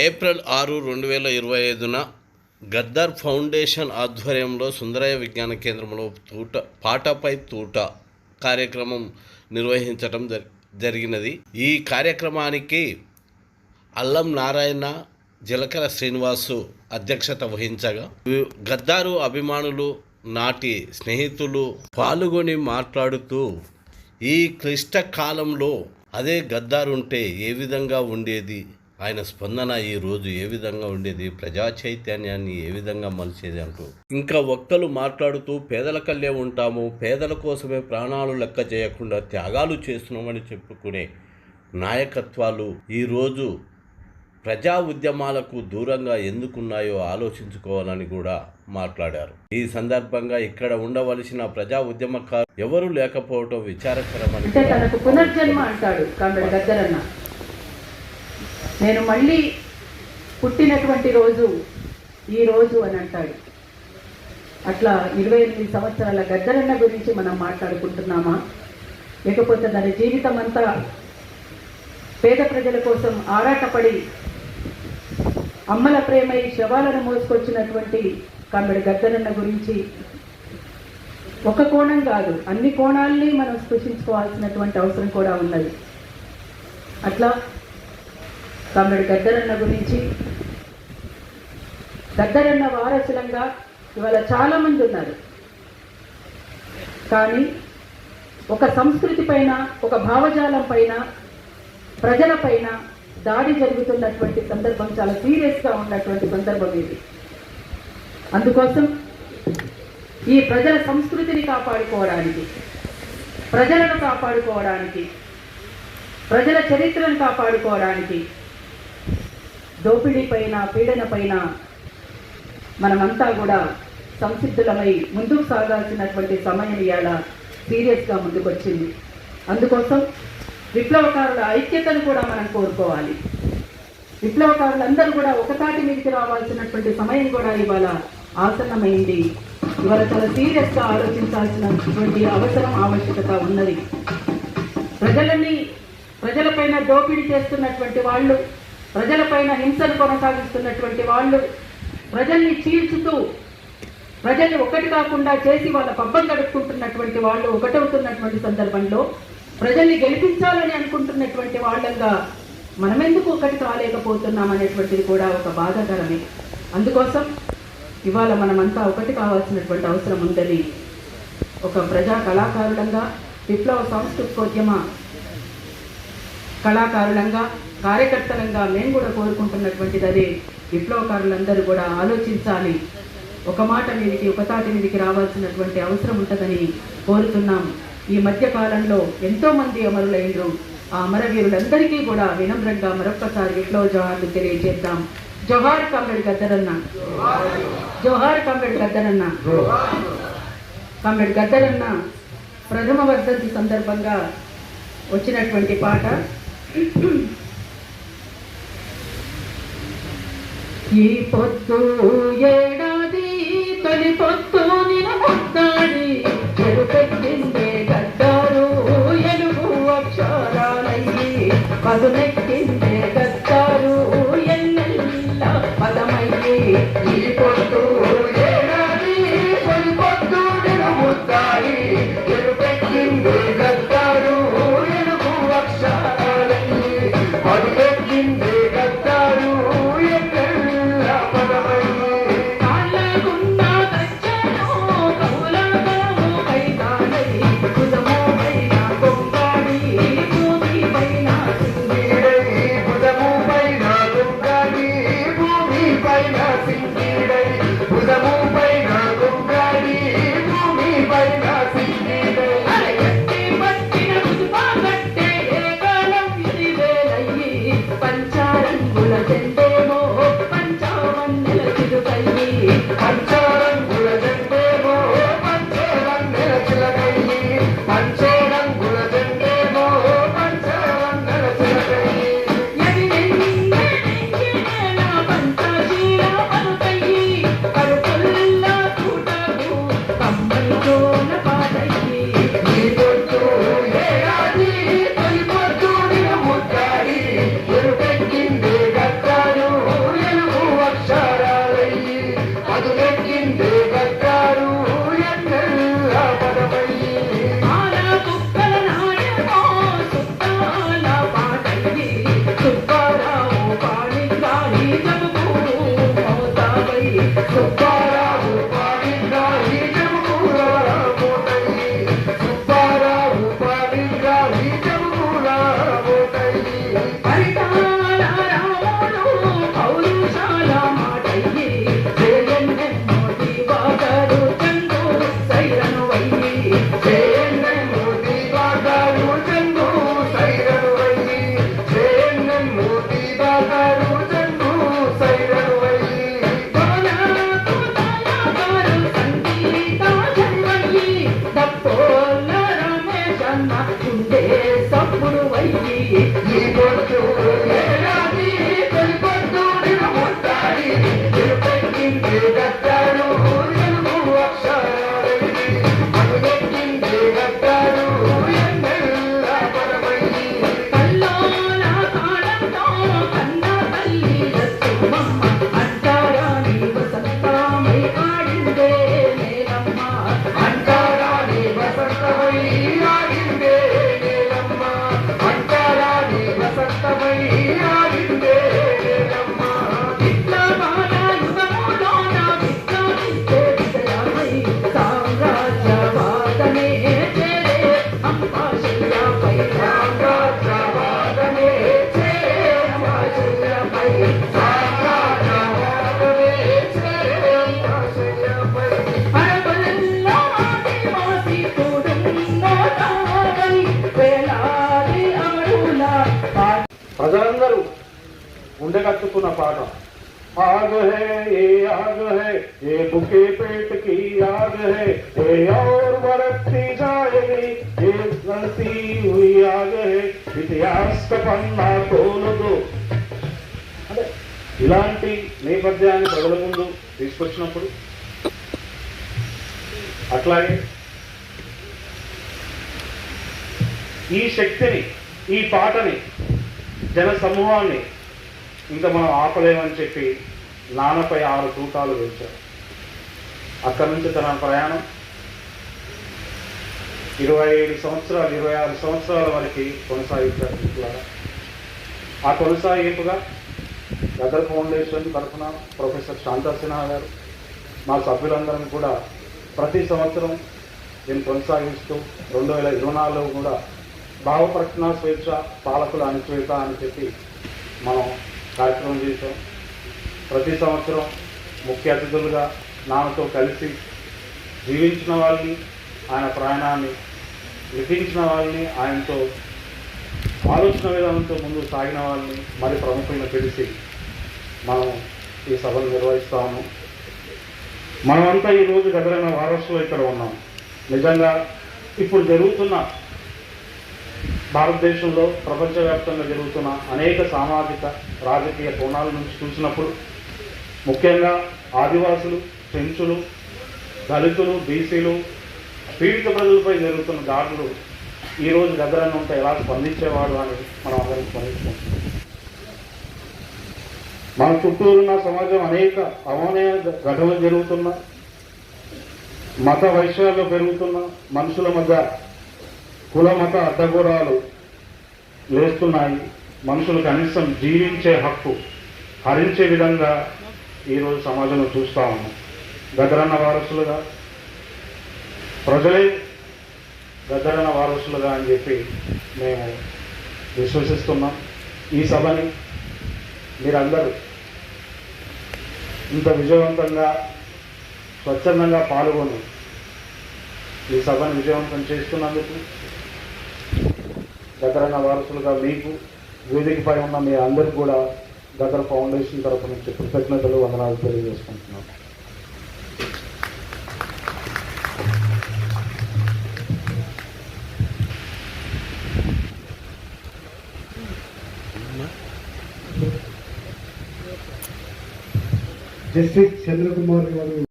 April ఆరు రెండు వేల ఇరవై ఐదున గద్దర్ ఫౌండేషన్ ఆధ్వర్యంలో సుందరయ్య విజ్ఞాన కేంద్రంలో తూట పాటపై తూట కార్యక్రమం నిర్వహించడం జరి జరిగినది. ఈ కార్యక్రమానికి అల్లం నారాయణ జలకర శ్రీనివాసు అధ్యక్షత వహించగా గద్దారు అభిమానులు నాటి స్నేహితులు పాల్గొని మాట్లాడుతూ ఈ క్లిష్ట కాలంలో అదే గద్దారు ఉంటే ఏ విధంగా ఉండేది? ఆయన స్పందన ఈ రోజు ఏ విధంగా ఉండేది? ప్రజా చైతన్యాన్ని ఏ విధంగా మలిచేది? అంటూ. ఇంకా ఒక్కలు మాట్లాడుతూ పేదలకల్లే ఉంటాము. పేదల కోసమే ప్రాణాలు లెక్క చేయకుండా త్యాగాలు చేస్తున్నామని చెప్పుకునే నాయకత్వాలు ఈరోజు ప్రజా ఉద్యమాలకు దూరంగా ఎందుకున్నాయో ఆలోచించుకోవాలని కూడా మాట్లాడారు. ఈ సందర్భంగా ఇక్కడ ఉండవలసిన ప్రజా ఉద్యమకారు ఎవరు లేకపోవటం విచారకరమని తనకు పునర్జన్మ అంటాడు కామెడి గద్దరన్న. నేను మళ్ళీ పుట్టినటువంటి రోజు ఈ రోజు అని అంటాడు. అట్లా ఇరవై ఎనిమిది సంవత్సరాల గద్దరన్న గురించి మనం మాట్లాడుకుంటున్నామా? లేకపోతే తన జీవితం అంతా పేద ప్రజల కోసం ఆరాటపడి అమ్మల ప్రేమై శవాలను మోసుకొచ్చినటువంటి కామెడి గద్దరన్న గురించి ఒక కోణం కాదు అన్ని కోణాల్ని మనం స్పృశించుకోవాల్సినటువంటి అవసరం కూడా ఉన్నది. అట్లా తమ్ముడు గద్దరన్న గురించి గద్దరన్న వారసులంగా ఇవాళ చాలా మంది ఉన్నారు. కానీ ఒక సంస్కృతి పైన ఒక భావజాలం పైన ప్రజల పైన దాడి జరుగుతున్నటువంటి సందర్భం చాలా సీరియస్గా ఉన్నటువంటి సందర్భం ఇది. అందుకోసం ఈ ప్రజల సంస్కృతిని కాపాడుకోవడానికి ప్రజలను కాపాడుకోవడానికి ప్రజల చరిత్రను కాపాడుకోవడానికి దోపిడీ పైన పీడన పైన మనమంతా కూడా సంసిద్ధులమై ముందుకు సాగాల్సినటువంటి సమయం ఇవాళ సీరియస్గా ముందుకొచ్చింది. అందుకోసం విప్లవకారుల ఐక్యతను కూడా మనం కోరుకోవాలి. విప్లవకారులందరూ కూడా ఒకసారి మీదకి రావాల్సినటువంటి సమయం కూడా ఇవాళ ఆసన్నమైంది. ఇవాళ చాలా సీరియస్గా ఆలోచించాల్సినటువంటి అవసరం ఆవశ్యకత ఉన్నది. ప్రజలని ప్రజలపైన దోపిడీ చేస్తున్నటువంటి వాళ్ళు ప్రజలపైన హింసను కొనసాగిస్తున్నటువంటి వాళ్ళు ప్రజల్ని చీల్చుతూ ప్రజల్ని ఒకటి కాకుండా చేసి వాళ్ళ పబ్బం గడుపుకుంటున్నటువంటి వాళ్ళు ఒకటవుతున్నటువంటి సందర్భంలో ప్రజల్ని గెలిపించాలని అనుకుంటున్నటువంటి వాళ్ళంగా మనమెందుకు ఒకటి కాలేకపోతున్నాం అనేటువంటిది కూడా ఒక బాధాకరమే. అందుకోసం ఇవాళ మనమంతా ఒకటి కావాల్సినటువంటి అవసరం ఉందని ఒక ప్రజా కళాకారులంగా విప్లవ సాంస్కృతికోద్యమ కళాకారులంగా కార్యకర్తలంగా మేము కూడా కోరుకుంటున్నటువంటిది అదే విప్లవకారులందరూ కూడా ఆలోచించాలి. ఒక మాట మీదికి ఒక తాటి రావాల్సినటువంటి అవసరం ఉంటుందని కోరుతున్నాం. ఈ మధ్య కాలంలో ఎంతో మంది అమరులైనరు ఆ అమరవీరులందరికీ కూడా వినమ్రంగా మరొక్కసారి విప్లవ జోహార్లు తెలియజేద్దాం. జోహార్ కామ్రేడ్ గద్దరన్న. జోహార్ కామ్రేడ్ గద్దరన్న. కామ్రేడ్ గద్దరన్న ప్రథమ వర్ధంతి సందర్భంగా వచ్చినటువంటి పాట. ఈ పొత్తు ఏడాది తొలి పొత్తు గుండె కట్టుకున్న పాట आग है ये आग है ये भूखे पेट की आग है ये और बढ़ती जाएगी ये गलती हुई आग है इतिहास का पन्ना खोल दो అంటే ఇలాంటి నేపథ్యాన్ని ప్రజల ముందు తీసుకొచ్చినప్పుడు అట్లాగే ఈ శక్తిని ఈ పాటని జన సమూహాన్ని ఇంకా మనం ఆపలేమని చెప్పి నాన్నపై ఆరు తూటాలు వేశారు అక్కడి నుంచి తన ప్రయాణం ఇరవై ఐదు సంవత్సరాలు ఇరవై ఆరు సంవత్సరాల వరకు కొనసాగించారు మిత్రులారా. ఆ కొనసాగింపుగా గదర్ ఫౌండేషన్ తరఫున ప్రొఫెసర్ శాంతా సిన్హా గారు మా సభ్యులందరం కూడా ప్రతి సంవత్సరం దీన్ని కొనసాగిస్తూ రెండు వేల ఇరవై నాలుగులో కూడా భావ స్వేచ్ఛ పాలకుల అణచివేత అని చెప్పి మనం కార్యక్రమం చేశాం ప్రతి సంవత్సరం ముఖ్య అతిథులుగా నాన్నతో కలిసి జీవించిన వాళ్ళని ఆయన ప్రయాణాన్ని లిఖించిన వాళ్ళని ఆయనతో ఆలోచన విధానంతో ముందు సాగిన వాళ్ళని మరి ప్రముఖులను పిలిచి మనం ఈ సభలు నిర్వహిస్తాము. మనమంతా ఈరోజు గదరైన వారసులో ఇక్కడ ఉన్నాం. నిజంగా ఇప్పుడు జరుగుతున్న భారతదేశంలో ప్రపంచవ్యాప్తంగా జరుగుతున్న అనేక సామాజిక రాజకీయ కోణాల నుంచి చూసినప్పుడు ముఖ్యంగా ఆదివాసులు చెంచులు దళితులు బీసీలు పీడిత ప్రజలపై జరుగుతున్న దాడులు ఈరోజు గదరన్న ఉంటే ఎలా స్పందించేవాడు అని మనం అందరం స్పందిస్తున్నాం మన చుట్టూ ఉన్న సమాజం అనేక అవనయ ఘటనలు జరుగుతున్నా మత వైశ్యాలు పెరుగుతున్న మనుషుల మధ్య కుల మత అడ్డగోడాలు లేస్తున్నాయి. మనుషులు కనీసం జీవించే హక్కు హరించే విధంగా ఈరోజు సమాజంలో చూస్తూ ఉన్నాం. గదరన్న వారసులుగా ప్రజలే గద్దరన్న వారసులుగా అని చెప్పి మేము విశ్వసిస్తున్నాం. ఈ సభని మీరందరూ ఇంత విజయవంతంగా స్వచ్ఛందంగా పాల్గొని ఈ సభను విజయవంతం చేస్తున్నందుకు దగ్గరన్న వారసులుగా మీకు వేదికపై ఉన్న మీ అందరికీ కూడా దగ్గర ఫౌండేషన్ తరపు నుంచి కృతజ్ఞతలు వందనాలు తెలియజేసుకుంటున్నాం. జస్టిస్ చంద్రకుమార్ గారు